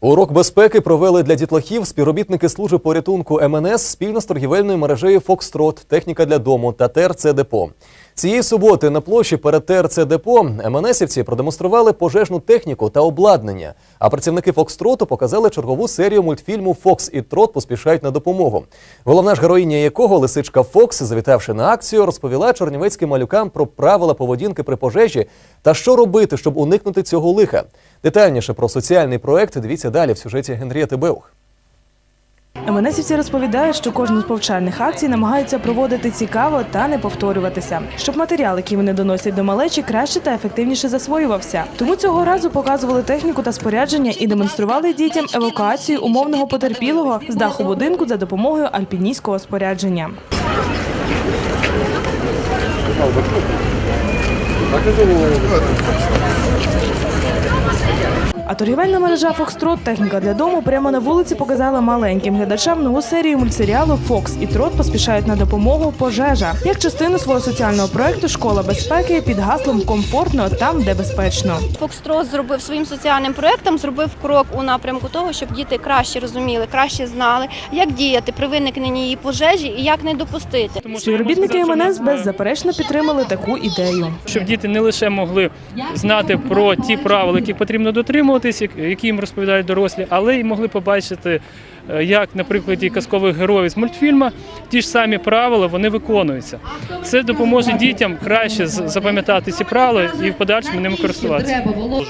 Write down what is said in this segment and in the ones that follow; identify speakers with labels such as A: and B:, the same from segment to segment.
A: Урок безпеки провели для дітлахів співробітники служби порятунку МНС спільно з торгівельною мережею Фокстрот, техніка для дому та ТРЦ Депо. Цієї суботи на площі перед ТРЦ Депо МНСівці продемонстрували пожежну техніку та обладнання. А працівники Фокстроту показали чергову серію мультфільму Фокс і Трот поспішають на допомогу. Головна ж героїня якого лисичка Фокс, завітавши на акцію, розповіла чернівецьким малюкам про правила поведінки при пожежі та що робити, щоб уникнути цього лиха. Детальніше про соціальний проект дивіться далі в сюжеті Генрієти Беух.
B: МНСівці розповідають, що кожну з повчальних акцій намагаються проводити цікаво та не повторюватися, щоб матеріал, який вони доносять до малечі, краще та ефективніше засвоювався. Тому цього разу показували техніку та спорядження і демонстрували дітям евакуацію умовного потерпілого з даху будинку за допомогою альпіністського спорядження. А торгівельна мережа Фокстрот техніка для дому прямо на вулиці показала маленьким глядачам нову серію мультсеріалу Фокс і Трот поспішають на допомогу пожежа як частину свого соціального проекту Школа безпеки під гаслом комфортно там, де безпечно.
C: Фокстрот зробив своїм соціальним проектом, зробив крок у напрямку того, щоб діти краще розуміли, краще знали, як діяти при виникненні її пожежі і як не допустити.
B: Співробітники МНС беззаперечно підтримали таку ідею.
D: щоб діти не лише могли знати про ті правила, яких потрібно дотримуватись, які їм розповідають дорослі, але й могли побачити, як на прикладі казкових героїв з мультфільму ті ж самі правила вони виконуються. Це допоможе дітям краще запам'ятати ці правила і в подальшому ними користуватися.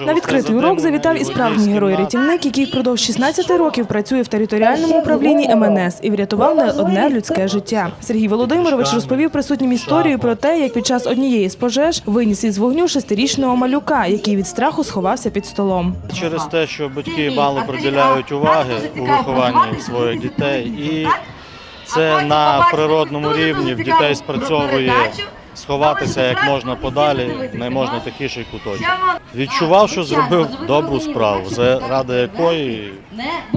B: На відкритий урок завітав і справжній герой-рятівник, який впродовж 16 років працює в територіальному управлінні МНС і врятував не одне людське життя. Сергій Володимирович розповів присутнім історію про те, як під час однієї з пожеж виніс із вогню шестирічного малюка, який від страху сховався під столом.
E: Через те, що батьки мало приділяють уваги у вихованні своїх дітей, і це на природному рівні в дітей спрацьовує сховатися як можна подалі, не можна тихіший куточок. Відчував, що зробив добру справу, заради якої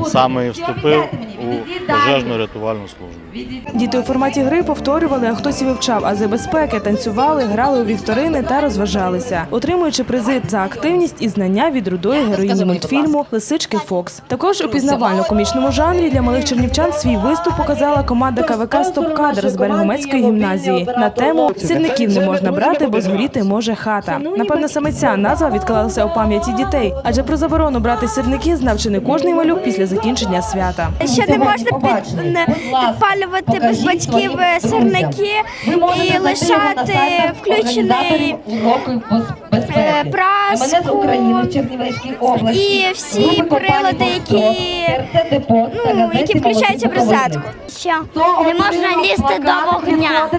E: саме і вступив у пожежну рятувальну службу.
B: Діти у форматі гри повторювали, а хтось і вивчав ази безпеки, танцювали, грали у вікторини та розважалися, отримуючи призи за активність і знання від рудої героїні мультфільму Лисички Фокс. Також у пізнавально-комічному жанрі для малих чернівчан свій виступ показала команда КВК Стоп Кадр з Берегомецької гімназії на тему сірників не можна брати, бо згоріти може хата. Напевно, саме ця назва відклалася у пам'яті дітей, адже про заборону брати сірники знав чи не кожний малюк після закінчення свята.
F: що не можна під, підпалювати без батьків е, сирники і лишати включений е, праску і всі прилади, які, ну, які включаються в розетку. Що не можна лізти до вогня,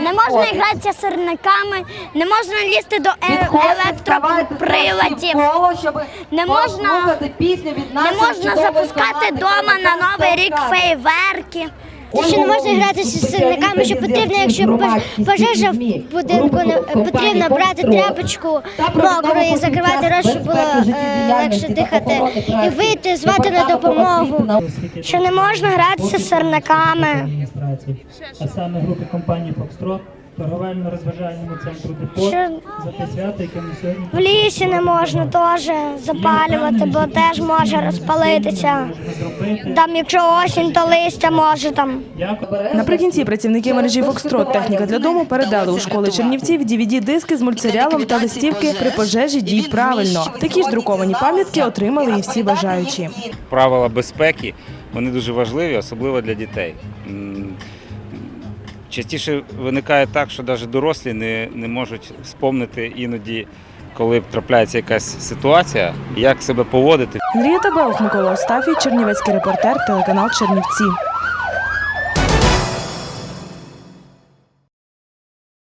F: не можна гратися сирниками, не можна лізти до е- електроприладів, не можна, не можна запускати вдома на новий рік фейверки.
G: Ще не можна гратися з сильниками, що потрібно, якщо пожежа в будинку, потрібно брати тряпочку мокру і закривати рот, щоб було е, легше дихати, і вийти, звати на допомогу.
F: Що не можна гратися з сирниками.
H: а саме групи компанії Фокстрот, торговельно-розважальному центру Депо
F: Що
H: за те свято, яке ми сьогодні
F: в лісі не можна теж запалювати, бо теж може розпалитися. Там, якщо осінь, то листя може там.
B: Наприкінці працівники мережі Фокстрот техніка для дому передали у школи Чернівців dvd диски з мультсеріалом та листівки при пожежі дій правильно. Такі ж друковані пам'ятки отримали і всі бажаючі.
I: правила безпеки вони дуже важливі, особливо для дітей. Частіше виникає так, що навіть дорослі не, не можуть спомнити іноді, коли трапляється якась ситуація, як себе поводити.
B: Андрія Белх, Микола Остафій, Чернівецький репортер, телеканал Чернівці.